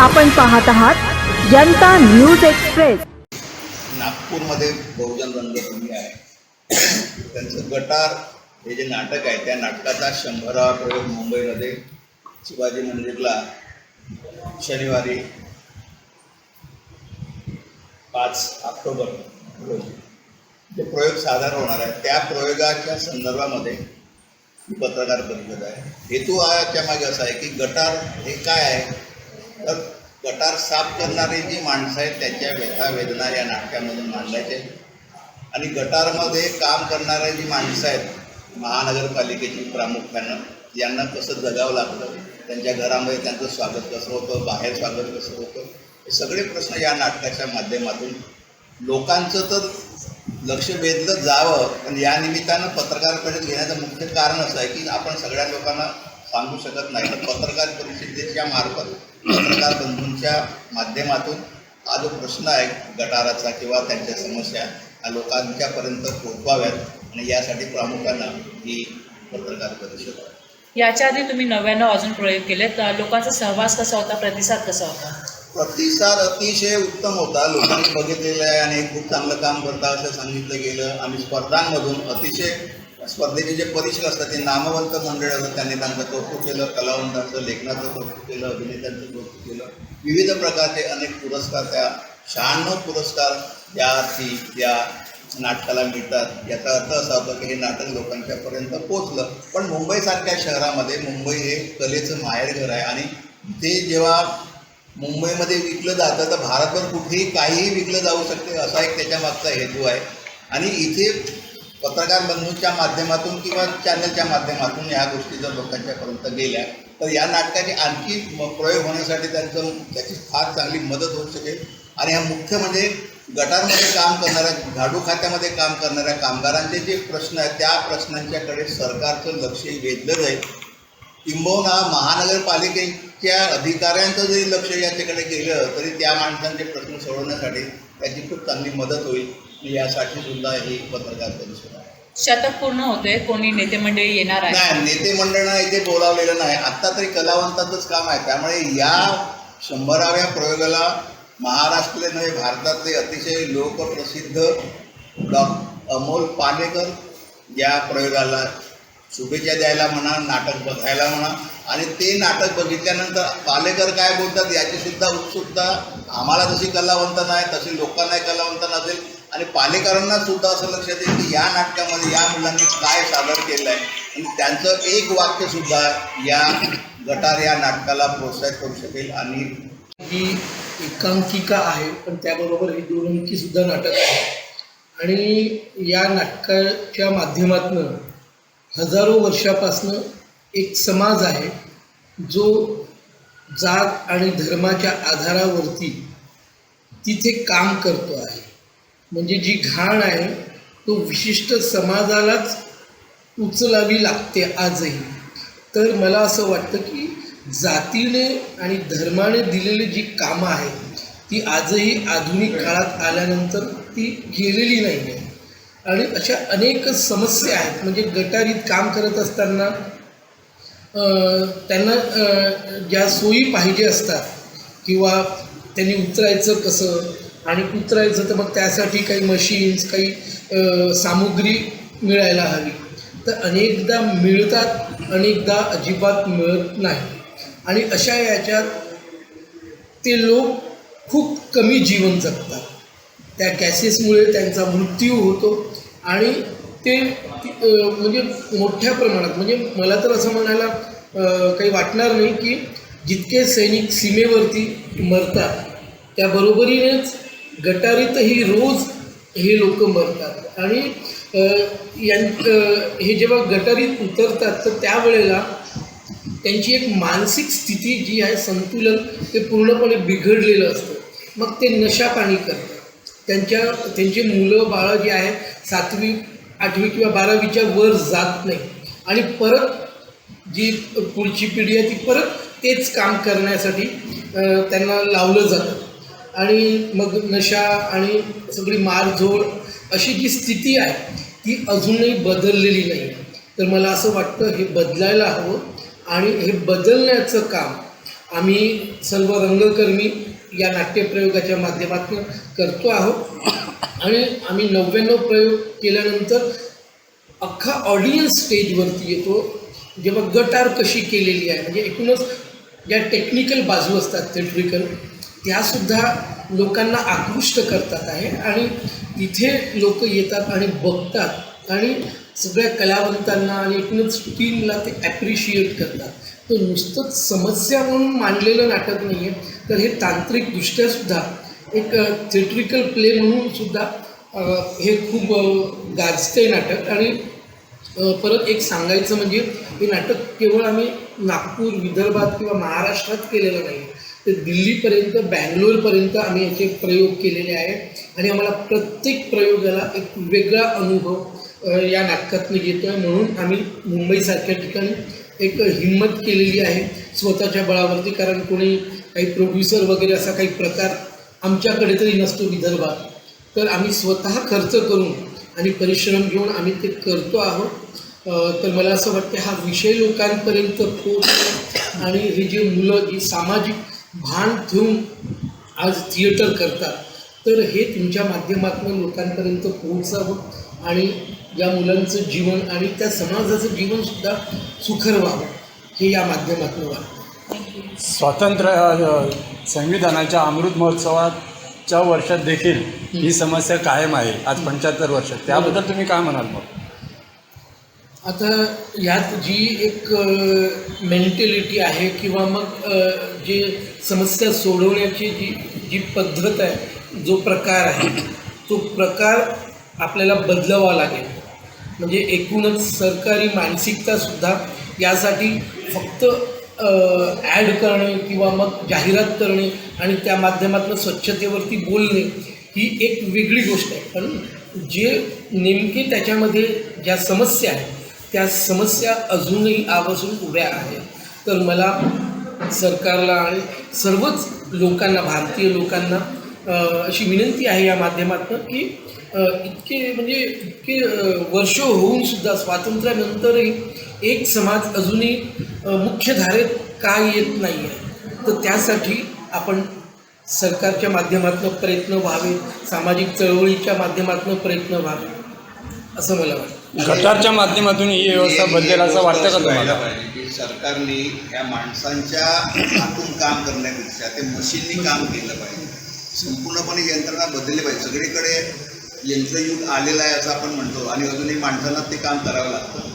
आपण पाहत आहात जनता न्यूज एक्सप्रेस. नागपूरमध्ये बहुजन रंगभूमी आहे. त्यांचं गटार हे जे नाटक आहे त्या नाटकाचा शंभरावा प्रयोग मुंबईमध्ये शिवाजी मंदिरला शनिवारी पाच ऑक्टोबर रोजी. जे प्रयोग सादर होणार आहे. त्या प्रयोगाच्या संदर्भामध्ये पत्रकार परिषद आहे. हेतू आजच्या मागे असा आहे की गटार हे काय आहे? तर गटार साफ करणारी जी माणसं आहेत त्याच्या व्यथा वेदना या नाटकामधून मांडल्याचे आणि गटारमध्ये काम करणाऱ्या जी माणसं आहेत महानगरपालिकेची प्रामुख्यानं यांना कसं जगावं लागतं. त्यांच्या घरामध्ये त्यांचं स्वागत कसं होतं बाहेर स्वागत कसं होतं हे सगळे प्रश्न या नाटकाच्या माध्यमातून लोकांचं तर लक्ष वेधलं जावं पण या निमित्तानं पत्रकार परिषद घेण्याचं मुख्य कारण असं आहे की आपण सगळ्या लोकांना सांगू शकत नाही. तर पत्रकार परिषदेच्या मार्फत पत्रकार बंधूंच्या माध्यमातून हा जो प्रश्न आहे गटाराचा किंवा त्यांच्या समस्या हा लोकांच्यापर्यंत पोहोचवाव्यात आणि यासाठी प्रामुख्यानं ही पत्रकार परिषद आहे. याच्या आधी तुम्ही नव्याण्णव अजून प्रयोग केले तर लोकांचा सहवास कसा होता? प्रतिसाद कसा होता? प्रतिसाद अतिशय उत्तम होता. लोकांनी बघितलेलं आहे आणि खूप चांगलं काम करता असं सांगितलं गेलं. आम्ही स्पर्धांमधून अतिशय स्पर्धेचे जे परीक्षक असतात ते नामवंत मंडळ असतात त्यांनी त्यांचं कौतुक केलं कलावंतांचं लेखनाचं कौतुक केलं अभिनेत्यांचं कौतुक केलं. विविध प्रकारचे अनेक पुरस्कार त्या शहाण्णव पुरस्कार या अर्थी या नाटकाला मिळतात. याचा अर्थ असा होतो की हे नाटक लोकांच्यापर्यंत पोचलं पण मुंबईसारख्या शहरामध्ये मुंबई हे कलेचं माहेरघर आहे आणि ते जेव्हा मुंबईमध्ये विकलं जातं तर भारतभर कुठेही काहीही विकलं जाऊ शकते असा एक त्याच्यामागचा हेतू आहे. आणि इथे पत्रकार बंधूंच्या माध्यमातून किंवा चॅनलच्या माध्यमातून ह्या गोष्टी जर लोकांच्यापर्यंत गेल्या तर या नाटकाचे आणखी प्रयोग होण्यासाठी त्यांचं त्याची फार चांगली मदत होऊ शकेल. आणि हा मुख्य म्हणजे गटांमध्ये काम करणाऱ्या झाडू खात्यामध्ये काम करणाऱ्या कामगारांचे जे प्रश्न आहेत त्या प्रश्नांच्याकडे सरकारचं लक्ष वेधलं जाईल किंबहुना महानगरपालिकेच्या अधिकाऱ्यांचं जरी लक्ष याच्याकडे गेलं तरी त्या माणसांचे प्रश्न सोडवण्यासाठी त्याची खूप चांगली मदत होईल. यासाठी सुद्धा ही पत्रकार परिषद आहे शतक पूर्ण होते कोणी नेते मंडळी येणार आहे? नाही नेते मंडळांना इथे बोलावलेलं नाही. आत्ता तरी कलावंताचंच काम आहे. त्यामुळे या शंभराव्या प्रयोगाला महाराष्ट्रातले नव्हे भारतातले अतिशय लोकप्रसिद्ध डॉ. अमोल पालेकर या प्रयोगाला शुभेच्छा द्यायला म्हणा नाटक बघायला म्हणा. आणि ते नाटक बघितल्यानंतर पालेकर काय बोलतात याची सुद्धा उत्सुकता आम्हाला जशी कलावंत नाही तशी लोकांना कलावंत नसेल. आणि पालेकरांना सुद्धा असं लक्षात येईल की या नाटकामध्ये या मुलांनी काय सादर केलं आहे आणि त्यांचं एक वाक्य सुद्धा या गटार या नाटकाला प्रोत्साहित करू शकेल आणि ही एकांकिका आहे पण त्याबरोबर हे दोन नाटक आहे. आणि या नाटकाच्या माध्यमातनं हजारो वर्षापासनं एक समाज आहे जो जात आणि धर्माच्या आधारावरती तिथे काम करतो आहे. म्हणजे जी घाण आहे तो विशिष्ट समाजालाच उचलावी लागते आजही. तर मला असं वाटतं की जातीने आणि धर्माने दिलेली जी कामं आहेत ती आजही आधुनिक काळात आल्यानंतर ती गेलेली नाही आहे आणि अशा अनेक समस्या आहेत म्हणजे गटारीत काम करत असताना त्यांना ज्या सोयी पाहिजे असतात किंवा त्यांनी उतरायचं कसं आणि उतरायचं तर मग त्यासाठी काही मशीन्स काही सामुग्री मिळायला हवी. तर अनेकदा मिळतात अनेकदा अजिबात मिळत नाही. आणि अशा याच्यात ते लोक खूप कमी जीवन जगतात. त्या गॅसेसमुळे त्यांचा मृत्यू होतो आणि ते म्हणजे मोठ्या प्रमाणात म्हणजे मला तर असं म्हणायला काही वाटणार नाही की जितके सैनिक सीमेवरती मरतात त्या बरोबरीनेच गटारीतही रोज हे लोक मरतात. आणि यां हे जेव्हा गटारीत उतरतात तर त्यावेळेला त्यांची एक मानसिक स्थिती जी आहे संतुलन ते पूर्णपणे बिघडलेलं असतं. मग ते नशापाणी करतात. त्यांच्या त्यांची मुलं बाळं जी आहेत सातवी आठवी किंवा बारावीच्या वर जात नाही आणि परत जी पुढची पिढी आहे ती परत तेच काम करण्यासाठी त्यांना लावलं जातं. आणि मग नशा आणि सगळी मारझोड अशी जी स्थिती आहे ती अजूनही बदललेली नाही. तर मला असं वाटतं हे बदलायला हवं आणि हे बदलण्याचं काम आम्ही सर्व रंगकर्मी या नाट्यप्रयोगाच्या माध्यमातून करतो आहोत. आणि आम्ही नव्याण्णव प्रयोग केल्यानंतर अख्खा ऑडियन्स स्टेजवरती येतो. जेव्हा गटार कशी केलेली आहे म्हणजे एकूणच ज्या टेक्निकल बाजू असतात थिएट्रिकल त्यासुद्धा लोकांना आकृष्ट करतात आहे. आणि तिथे लोक येतात आणि बघतात. आणि सगळ्या कलावंतांना आणि एकूणच टीमला ते ॲप्रिशिएट करतात. तर नुसतंच समस्या म्हणून मांडलेलं नाटक नाही आहे तर हे तांत्रिकदृष्ट्यासुद्धा एक थिएट्रिकल प्ले म्हणून सुद्धा हे खूप गाजते नाटक. आणि परत एक सांगायचं म्हणजे हे नाटक केवळ आम्ही नागपूर विदर्भात किंवा महाराष्ट्रात केलेलं नाही ते दिल्लीपर्यंत बँगलोरपर्यंत आम्ही याचे प्रयोग केलेले आहेत. आणि आम्हाला प्रत्येक प्रयोगाला एक वेगळा अनुभव या नाटकातनं येतो आहे म्हणून आम्ही मुंबईसारख्या ठिकाणी एक हिंमत केलेली आहे स्वतःच्या बळावरती. कारण कोणी काही प्रोड्युसर वगैरे असा काही प्रकार आमच्याकडे तरी नसतो विदर्भात. तर आम्ही स्वतः खर्च करून आणि परिश्रम घेऊन आम्ही ते करतो आहोत. तर मला असं वाटतं हा विषय लोकांपर्यंत पोहोचणं आणि हे जे मुलं जी सामाजिक भान ठेवून आज थिएटर करतात. तर हे तुमच्या माध्यमातून लोकांपर्यंत पोहोचावं आणि या मुलांचं जीवन आणि त्या समाजाचं जीवनसुद्धा सुखर व्हावं हे या माध्यमातून वाटतं. स्वातंत्र्य संविधानाच्या अमृत महोत्सवाच्या वर्षात देखील ही समस्या कायम आहे आज पंच्याहत्तर वर्ष. त्याबद्दल तुम्ही काय म्हणाल मग? आता यात जी एक मेंटॅलिटी आहे किंवा मग जे समस्या सोडवण्याची जी जी पद्धत आहे जो प्रकार आहे तो प्रकार आपल्याला बदलावा लागेल. म्हणजे एकूणच सरकारी मानसिकतासुद्धा यासाठी फक्त ॲड करणे किंवा मग जाहिरात करणे आणि त्या माध्यमातून स्वच्छतेवरती बोलणे ही एक वेगळी गोष्ट आहे. पण जे नेमके त्याच्यामध्ये ज्या समस्या आहेत त्या समस्या अजूनही आवर्जून उभ्या आहेत. तर मला सरकारला आणि सर्वच लोकांना भारतीय लोकांना अशी विनंती आहे या माध्यमातून की इतके म्हणजे इतके वर्ष होऊन सुद्धा स्वातंत्र्यानंतरही एक समाज अजूनही अ, मुख्यधारेत का येत नाही आहे तर त्यासाठी आपण सरकारच्या माध्यमातून प्रयत्न व्हावे सामाजिक चळवळीच्या माध्यमातून प्रयत्न व्हावे असं मला वाटतं. गटारच्या माध्यमातून ही व्यवस्था बदलेल असं वाटतं का तुम्हाला? पाहिजे की सरकारने या माणसांच्या हातून काम करण्यापेक्षा ते मशीननी काम केलं पाहिजे. संपूर्णपणे यंत्रणा बदलली पाहिजे. सगळीकडे यंत्रयुग आलेलं आहे असं आपण म्हणतो आणि अजूनही माणसांना ते काम करावं लागतं.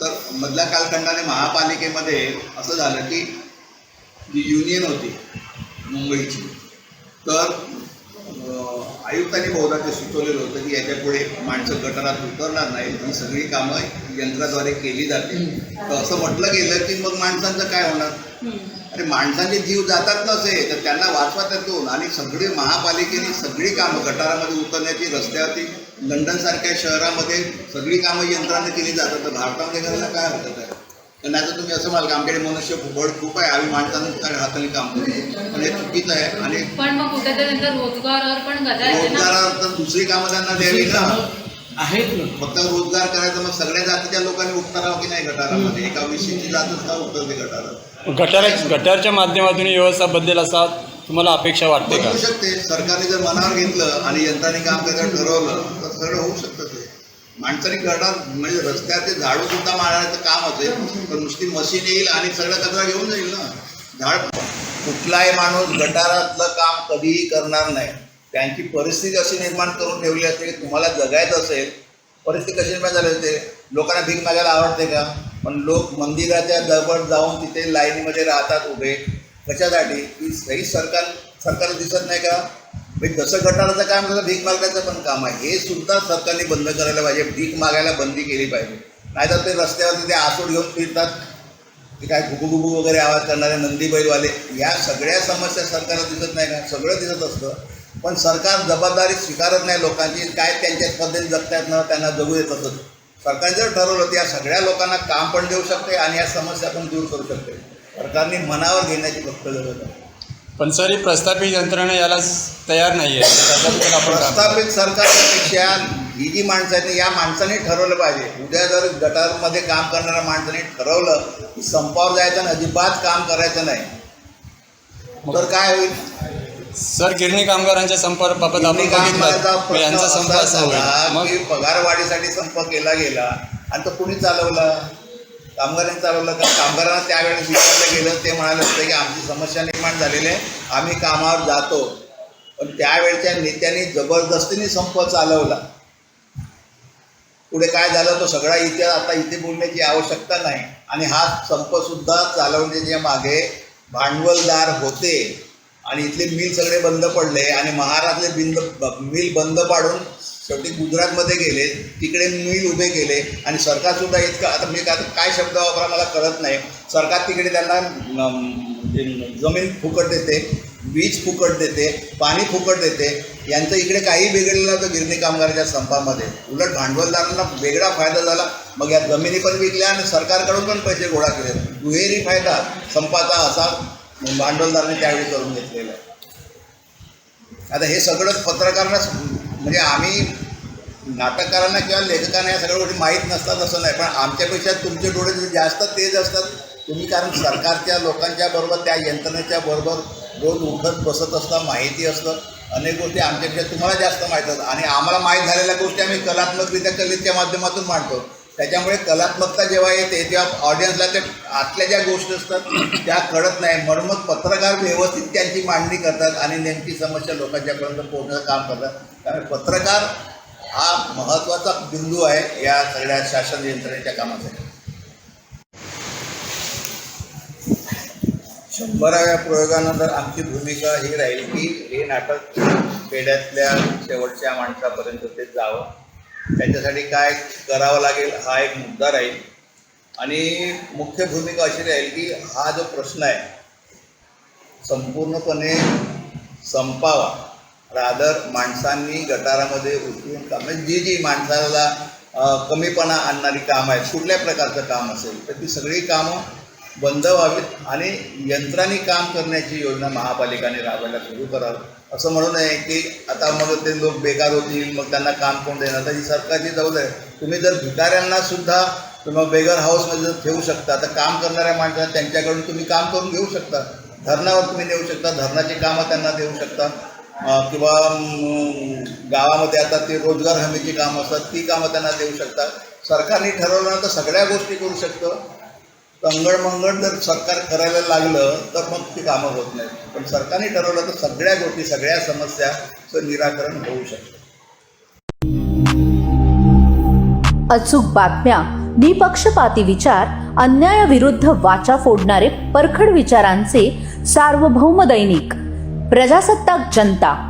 तर मधल्या कालखंडाने महापालिकेमध्ये असं झालं की जी युनियन होती मुंबईची तर आयुक्तांनी बहुधा ते सुचवलेलं होतं की याच्यापुढे माणसं गटारात उतरणार नाही ही सगळी कामं यंत्राद्वारे केली जातील तर असं म्हटलं गेलं की मग माणसांचं काय होणार? अरे माणसांचे जीव जातात नसे तर त्यांना वाचवा त्यातून. आणि सगळी महापालिकेने सगळी कामं गटारामध्ये उतरण्याची रस्त्यावरती लंडनसारख्या शहरामध्ये सगळी कामं यंत्राने केली जातात. तर भारतामध्ये करायला काय हरकत आहे? तर नाही तर तुम्ही असं म्हणाल की आमच्याकडे मनुष्य बळ खूप आहे आम्ही माणसांना हाताने काम करतो. पण हे चुकीचं आहे. आणि पण मग कुठेतरी त्यांचा रोजगारावर पण रोजगारात तर दुसरी कामं त्यांना द्यावी ना कामं आहेत ना. फक्त रोजगार करायचं मग सगळ्या जातीच्या लोकांनी उतरावं की नाही गटारामध्ये एका विषयीची जातच का उतरते गटारात गटार गटारच्या माध्यमातून व्यवस्था बदलेल असा तुम्हाला अपेक्षा वाटते का? बदलू शकते. सरकारने जर मनावर घेतलं आणि यंत्राने काम करायचं ठरवलं तर सगळं होऊ शकतं. माणसाने करणार म्हणजे रस्त्याचे झाडू सुद्धा मारायचं काम असेल तर नुसती मशीन येईल आणि सगळं कचरा घेऊन जाईल ना? झाड कुठलाही माणूस गटारातलं काम कधीही करणार नाही. त्यांची परिस्थिती अशी निर्माण करून ठेवली असते की तुम्हाला जगायचं असेल परिस्थिती कशी निर्माण झाली असते? लोकांना भीक मागायला आवडते का? पण लोक मंदिराच्या जवळ जाऊन तिथे लाईनीमध्ये राहतात उभे. कशासाठी? की सही सरकार सरकार दिसत नाही का? म्हणजे तसं गटाराचं काम तसं भीक मागण्याचं पण काम आहे. हे सुद्धा सरकारने बंद करायला पाहिजे. भीक मागायला बंदी केली पाहिजे. नाहीतर ते रस्त्यावरती ते आसूड घेऊन फिरतात. ते काय गुबू वगैरे आवाज करणारे नंदी बैलवाले. या सगळ्या समस्या सरकारला दिसत नाही का सगळं दिसत असतं. पण सरकार जबाबदारी स्वीकारत नाही लोकांची. काय त्यांच्या पद्धतीने जगतात ना त्यांना जगू देत असत. सरकारने जर ठरवलं तर या सगळ्या लोकांना काम पण देऊ शकते आणि या समस्या पण दूर करू शकते. सरकारने मनावर घेण्याची फक्त गरज आहे. पण सर ही प्रस्थापित यंत्रणा याला तयार नाही आहे त्याच्याबद्दल आपण काय- प्रस्थापित सरकारपेक्षा ही जी माणसं आहेत या माणसाने ठरवलं पाहिजे. उद्या जर गटारमध्ये काम करणाऱ्या माणसाने ठरवलं की संपावर जायचं आणि अजिबात काम करायचं नाही तर काय होईल? सर गिरणी कामगारांच्या संपाबाबत आपण गिरणी कामगाराचा बघितलं प्रश्न यांचा संप असा असा होईल. झाला मग? की पगारवाढीसाठी संप केला गेला आणि तो कुणी चालवला? कामगारांनी चालवलं तर कामगारांना त्यावेळेस विचारलं गेलं ते म्हणाले होते की आमची समस्या निर्माण झालेली आहे आम्ही कामावर जातो. पण त्यावेळच्या नेत्यांनी जबरदस्तीने संप चालवला. पुढे काय झालं तो सगळा इतिहास आता इथे बोलण्याची आवश्यकता नाही. आणि हा संप सुद्धा चालवण्याच्या मागे भांडवलदार होते. आणि इथले मिल सगळे बंद पडले आणि महाराष्ट्रातले बिंद मिल बंद पाडून शेवटी गुजरातमध्ये गेले तिकडे मिल उभे केले आणि सरकारसुद्धा इतकं आता मी काय काय शब्द वापरा मला कळत नाही. सरकार तिकडे त्यांना जमीन फुकट देते वीज फुकट देते पाणी फुकट देते. यांचं इकडे काही बिघडलेलं नव्हतं गिरणी कामगाराच्या संपामध्ये. उलट भांडवलदारांना वेगळा फायदा झाला. मग या जमिनी पण विकल्या आणि सरकारकडून पण पैसे गोळा केले. दुहेरी फायदा संपाचा असा भांडवलदाराने त्यावेळी करून घेतलेला आहे. आता हे सगळं पत्रकारांना म्हणजे आम्ही नाटककारांना किंवा लेखकांना या सगळ्या गोष्टी माहीत नसतात असं नाही. पण आमच्यापेक्षा तुमचे डोळे जास्त तेज असतात. तुम्ही कारण सरकारच्या लोकांच्या बरोबर त्या यंत्रणेच्या बरोबर रोज उठत बसत असता माहिती असतं. अनेक गोष्टी आमच्यापेक्षा तुम्हाला जास्त माहीत असतात. आणि आम्हाला माहीत झालेल्या गोष्टी आम्ही कलात्मकरित्या कलेच्या माध्यमातून मांडतो. त्याच्यामुळे कलात्मकता जेव्हा येते तेव्हा ऑडियन्सला ते आतल्या ज्या गोष्टी असतात त्या कळत नाही. म्हणून मग पत्रकार व्यवस्थित त्यांची मांडणी करतात आणि नेमकी समस्या लोकांच्यापर्यंत पोहोचण्याचं काम करतात. कारण पत्रकार हा महत्त्वाचा बिंदू आहे या सगळ्या शासन यंत्रणेच्या कामासाठी. शंभराव्या प्रयोगानंतर आमची भूमिका ही राहील की हे नाटक खेड्यातल्या शेवटच्या माणसापर्यंत ते जावं. त्याच्यासाठी काय करावं लागेल हा एक मुद्दा राहील. आणि मुख्य भूमिका अशी राहील की हा जो प्रश्न आहे संपूर्णपणे संपावा. रादर माणसांनी गटारामध्ये उतरून काम म्हणजे जी जी माणसाला कमीपणा आणणारी कामं आहेत कुठल्या प्रकारचं काम असेल तर ती सगळी कामं बंद व्हावीत आणि यंत्रांनी काम करण्याची योजना महापालिकाने राबवायला सुरू करावं. असं म्हणून आहे की आता मग ते लोक बेकार होतील मग त्यांना काम कोण देणार? तर ही सरकारची जाऊ आहे. तुम्ही जर भिकाऱ्यांना सुद्धा तुम्ही बेगर हाऊसमध्ये जर ठेवू शकता तर काम करणाऱ्या माणसांना त्यांच्याकडून तुम्ही काम करून घेऊ शकता. धरणावर तुम्ही नेऊ शकता धरणाची कामं त्यांना देऊ शकता. किंवा गावामध्ये आता ते रोजगार हमीची कामं असतात ती कामं त्यांना देऊ शकतात. सरकारने ठरवलं तर सगळ्या गोष्टी करू शकतं. तंगडमंगड जर सरकार करायला लागलं तर मग ती कामं होत नाहीत. पण सरकारने ठरवलं तर सगळ्या गोष्टी सगळ्या समस्याचं निराकरण होऊ शकतं. अचूक बातम्या निपक्षपाती विचार अन्यायाविरुद्ध वाचा फोडणारे परखड विचारांचे सार्वभौम दैनिक. प्रजासत्ताक जनता.